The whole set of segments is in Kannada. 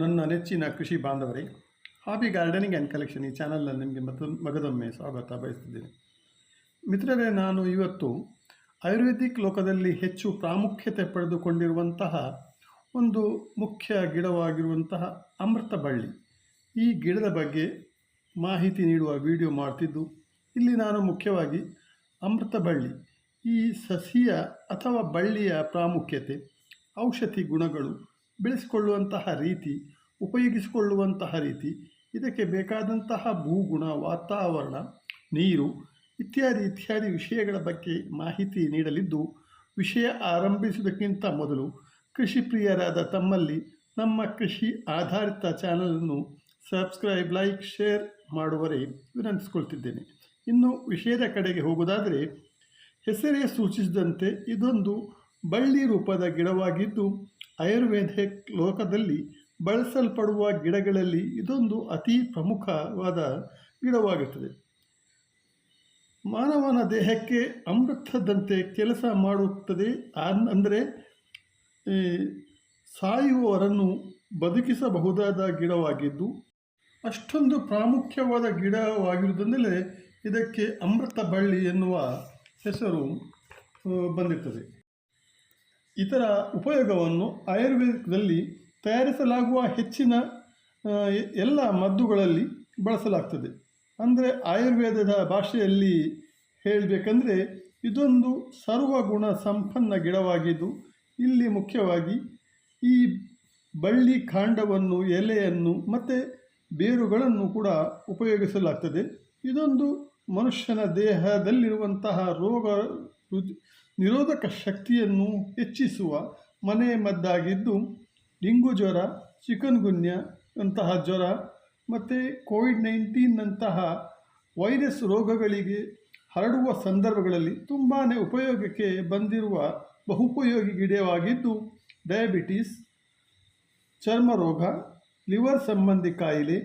ನನ್ನ ನೆಚ್ಚಿನ ಕೃಷಿ ಬಾಂಧವರೇ ಹಾಬಿ ಗಾರ್ಡನಿಂಗ್ ಆ್ಯಂಡ್ ಕಲೆಕ್ಷನ್ ಈ ಚಾನಲ್ನಲ್ಲಿ ನಿಮಗೆ ಮತ್ತೊಂದು ಮಗದೊಮ್ಮೆ ಸ್ವಾಗತ ಬಯಸ್ತಿದ್ದೇನೆ. ಮಿತ್ರರೇ, ನಾನು ಇವತ್ತು ಆಯುರ್ವೇದಿಕ್ ಲೋಕದಲ್ಲಿ ಹೆಚ್ಚು ಪ್ರಾಮುಖ್ಯತೆ ಪಡೆದುಕೊಂಡಿರುವಂತಹ ಒಂದು ಮುಖ್ಯ ಗಿಡವಾಗಿರುವಂತಹ ಅಮೃತ ಬಳ್ಳಿ. ಈ ಗಿಡದ ಬಗ್ಗೆ ಮಾಹಿತಿ ನೀಡುವ ವಿಡಿಯೋ ಮಾಡ್ತಿದ್ದು, ಇಲ್ಲಿ ನಾನು ಮುಖ್ಯವಾಗಿ ಅಮೃತ ಬಳ್ಳಿ, ಈ ಸಸಿಯ ಅಥವಾ ಬಳ್ಳಿಯ ಪ್ರಾಮುಖ್ಯತೆ, ಔಷಧಿ ಗುಣಗಳು ಬೆಳೆಸಿಕೊಳ್ಳುವಂತಹ ರೀತಿ, ಉಪಯೋಗಿಸಿಕೊಳ್ಳುವಂತಹ ರೀತಿ, ಇದಕ್ಕೆ ಬೇಕಾದಂತಹ ಭೂಗುಣ, ವಾತಾವರಣ, ನೀರು ಇತ್ಯಾದಿ ಇತ್ಯಾದಿ ವಿಷಯಗಳ ಬಗ್ಗೆ ಮಾಹಿತಿ ನೀಡಲಿದ್ದು, ವಿಷಯ ಆರಂಭಿಸುವುದಕ್ಕಿಂತ ಮೊದಲು ಕೃಷಿ ಪ್ರಿಯರಾದ ತಮ್ಮಲ್ಲಿ ನಮ್ಮ ಕೃಷಿ ಆಧಾರಿತ ಚಾನಲನ್ನು ಸಬ್ಸ್ಕ್ರೈಬ್, ಲೈಕ್, ಶೇರ್ ಮಾಡುವರೆ ವಿನಂತಿಸಿಕೊಳ್ತಿದ್ದೇನೆ. ಇನ್ನು ವಿಷಯದ ಕಡೆಗೆ ಹೋಗುವುದಾದರೆ, ಹೆಸರೇ ಸೂಚಿಸಿದಂತೆ ಇದೊಂದು ಬಳ್ಳಿ ರೂಪದ ಗಿಡವಾಗಿದ್ದು ಆಯುರ್ವೇದ ಲೋಕದಲ್ಲಿ ಬಳಸಲ್ಪಡುವ ಗಿಡಗಳಲ್ಲಿ ಇದೊಂದು ಅತಿ ಪ್ರಮುಖವಾದ ಗಿಡವಾಗುತ್ತದೆ. ಮಾನವನ ದೇಹಕ್ಕೆ ಅಮೃತದಂತೆ ಕೆಲಸ ಮಾಡುತ್ತದೆ ಅಂದರೆ ಸಾಯುವವರನ್ನು ಬದುಕಿಸಬಹುದಾದ ಗಿಡವಾಗಿದ್ದು, ಅಷ್ಟೊಂದು ಪ್ರಾಮುಖ್ಯವಾದ ಗಿಡವಾಗಿರುವುದರಿಂದಲೇ ಇದಕ್ಕೆ ಅಮೃತ ಬಳ್ಳಿ ಎನ್ನುವ ಹೆಸರು ಬಂದಿರ್ತದೆ. ಇದರ ಉಪಯೋಗವನ್ನು ಆಯುರ್ವೇದದಲ್ಲಿ ತಯಾರಿಸಲಾಗುವ ಹೆಚ್ಚಿನ ಎಲ್ಲ ಮದ್ದುಗಳಲ್ಲಿ ಬಳಸಲಾಗ್ತದೆ. ಅಂದರೆ ಆಯುರ್ವೇದದ ಭಾಷೆಯಲ್ಲಿ ಹೇಳಬೇಕಂದ್ರೆ ಇದೊಂದು ಸರ್ವಗುಣ ಸಂಪನ್ನ ಗಿಡವಾಗಿದ್ದು, ಇಲ್ಲಿ ಮುಖ್ಯವಾಗಿ ಈ ಬಳ್ಳಿ ಕಾಂಡವನ್ನು, ಎಲೆಯನ್ನು ಮತ್ತು ಬೇರುಗಳನ್ನು ಕೂಡ ಉಪಯೋಗಿಸಲಾಗ್ತದೆ. ಇದೊಂದು ಮನುಷ್ಯನ ದೇಹದಲ್ಲಿರುವಂತಹ ರೋಗ ನಿರೋಧಕ ಶಕ್ತಿಯನ್ನು ಹೆಚ್ಚಿಸುವ ಮನೆ ಮದ್ದಾಗಿದ್ದು, ಡೆಂಗು ಜ್ವರ, ಚಿಕನ್ ಗುನ್ಯ ಅಂತಹ ಜ್ವರ ಮತ್ತು ಕೋವಿಡ್ ನೈನ್ಟೀನ್ನಂತಹ ವೈರಸ್ ರೋಗಗಳಿಗೆ ಹರಡುವ ಸಂದರ್ಭಗಳಲ್ಲಿ ತುಂಬಾ ಉಪಯೋಗಕ್ಕೆ ಬಂದಿರುವ ಬಹುಪಯೋಗಿ ಗಿಡವಾಗಿದ್ದು, ಡಯಾಬಿಟೀಸ್, ಚರ್ಮ ರೋಗ, ಲಿವರ್ ಸಂಬಂಧಿ ಕಾಯಿಲೆ,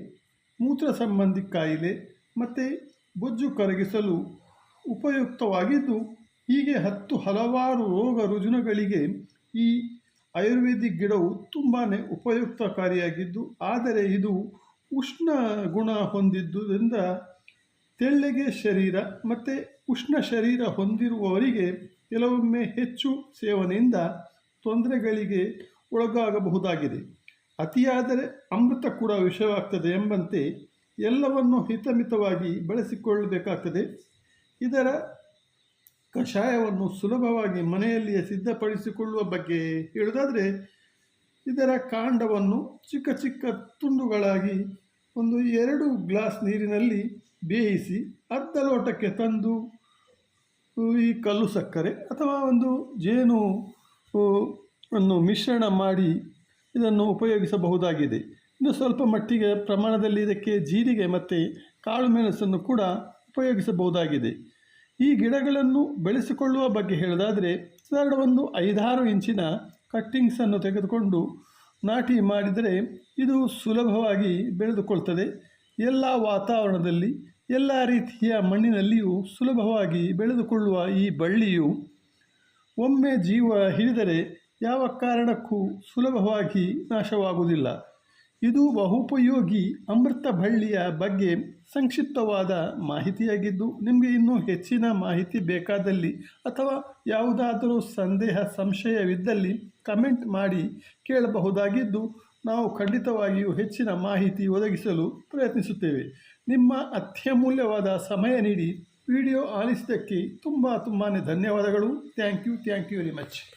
ಮೂತ್ರ ಸಂಬಂಧಿ ಕಾಯಿಲೆ ಮತ್ತು ಬೊಜ್ಜು ಕರಗಿಸಲು ಉಪಯುಕ್ತವಾಗಿದ್ದು ಹೀಗೆ ಹತ್ತು ಹಲವಾರು ರೋಗ ರುಜಿನಗಳಿಗೆ ಈ ಆಯುರ್ವೇದಿಕ್ ಗಿಡವು ತುಂಬಾ ಉಪಯುಕ್ತಕಾರಿಯಾಗಿದ್ದು ಆದರೆ ಇದು ಉಷ್ಣ ಗುಣ ಹೊಂದಿದ್ದುದರಿಂದ ತೆಳ್ಳಗೆ ಶರೀರ ಮತ್ತು ಉಷ್ಣ ಶರೀರ ಹೊಂದಿರುವವರಿಗೆ ಕೆಲವೊಮ್ಮೆ ಹೆಚ್ಚು ಸೇವನೆಯಿಂದ ತೊಂದರೆಗಳಿಗೆ ಒಳಗಾಗಬಹುದಾಗಿದೆ. ಅತಿಯಾದರೆ ಅಮೃತ ಕೂಡ ವಿಷವಾಗ್ತದೆ ಎಂಬಂತೆ ಎಲ್ಲವನ್ನು ಹಿತಮಿತವಾಗಿ ಬಳಸಿಕೊಳ್ಳಬೇಕಾಗ್ತದೆ. ಇದರ ಕಷಾಯವನ್ನು ಸುಲಭವಾಗಿ ಮನೆಯಲ್ಲಿಯೇ ಸಿದ್ಧಪಡಿಸಿಕೊಳ್ಳುವ ಬಗ್ಗೆ ಹೇಳುವುದಾದರೆ, ಇದರ ಕಾಂಡವನ್ನು ಚಿಕ್ಕ ಚಿಕ್ಕ ತುಂಡುಗಳಾಗಿ ಒಂದು ಎರಡು ಗ್ಲಾಸ್ ನೀರಿನಲ್ಲಿ ಬೇಯಿಸಿ ಅರ್ಧ ಲೋಟಕ್ಕೆ ತಂದು ಈ ಕಲ್ಲು ಸಕ್ಕರೆ ಅಥವಾ ಒಂದು ಜೇನು ಅನ್ನು ಮಿಶ್ರಣ ಮಾಡಿ ಇದನ್ನು ಉಪಯೋಗಿಸಬಹುದಾಗಿದೆ. ಇನ್ನು ಸ್ವಲ್ಪ ಮಟ್ಟಿಗೆ ಪ್ರಮಾಣದಲ್ಲಿ ಇದಕ್ಕೆ ಜೀರಿಗೆ ಮತ್ತು ಕಾಳು ಮೆಣಸನ್ನು ಕೂಡ ಉಪಯೋಗಿಸಬಹುದಾಗಿದೆ. ಈ ಗಿಡಗಳನ್ನು ಬೆಳೆಸಿಕೊಳ್ಳುವ ಬಗ್ಗೆ ಹೇಳೋದಾದರೆ ಸಾಧಾರಣ ಒಂದು ಐದಾರು ಇಂಚಿನ ಕಟ್ಟಿಂಗ್ಸನ್ನು ತೆಗೆದುಕೊಂಡು ನಾಟಿ ಮಾಡಿದರೆ ಇದು ಸುಲಭವಾಗಿ ಬೆಳೆದುಕೊಳ್ತದೆ. ಎಲ್ಲ ವಾತಾವರಣದಲ್ಲಿ, ಎಲ್ಲ ರೀತಿಯ ಮಣ್ಣಿನಲ್ಲಿಯೂ ಸುಲಭವಾಗಿ ಬೆಳೆದುಕೊಳ್ಳುವ ಈ ಬಳ್ಳಿಯು ಒಮ್ಮೆ ಜೀವ ಹಿಡಿದರೆ ಯಾವ ಕಾರಣಕ್ಕೂ ಸುಲಭವಾಗಿ ನಾಶವಾಗುವುದಿಲ್ಲ. ಇದು ಬಹುಪಯೋಗಿ ಅಮೃತ ಬಳ್ಳಿಯ ಬಗ್ಗೆ ಸಂಕ್ಷಿಪ್ತವಾದ ಮಾಹಿತಿಯಾಗಿದ್ದು, ನಿಮಗೆ ಇನ್ನೂ ಹೆಚ್ಚಿನ ಮಾಹಿತಿ ಬೇಕಾದಲ್ಲಿ ಅಥವಾ ಯಾವುದಾದರೂ ಸಂದೇಹ ಸಂಶಯವಿದ್ದಲ್ಲಿ ಕಮೆಂಟ್ ಮಾಡಿ ಕೇಳಬಹುದಾಗಿದ್ದು, ನಾವು ಖಂಡಿತವಾಗಿಯೂ ಹೆಚ್ಚಿನ ಮಾಹಿತಿ ಒದಗಿಸಲು ಪ್ರಯತ್ನಿಸುತ್ತೇವೆ. ನಿಮ್ಮ ಅತ್ಯಮೂಲ್ಯವಾದ ಸಮಯ ನೀಡಿ. ವಿಡಿಯೋ ಆಲಿಸಿದ್ದಕ್ಕೆ ತುಂಬ ತುಂಬಾ ಧನ್ಯವಾದಗಳು. Thank you thank you very much.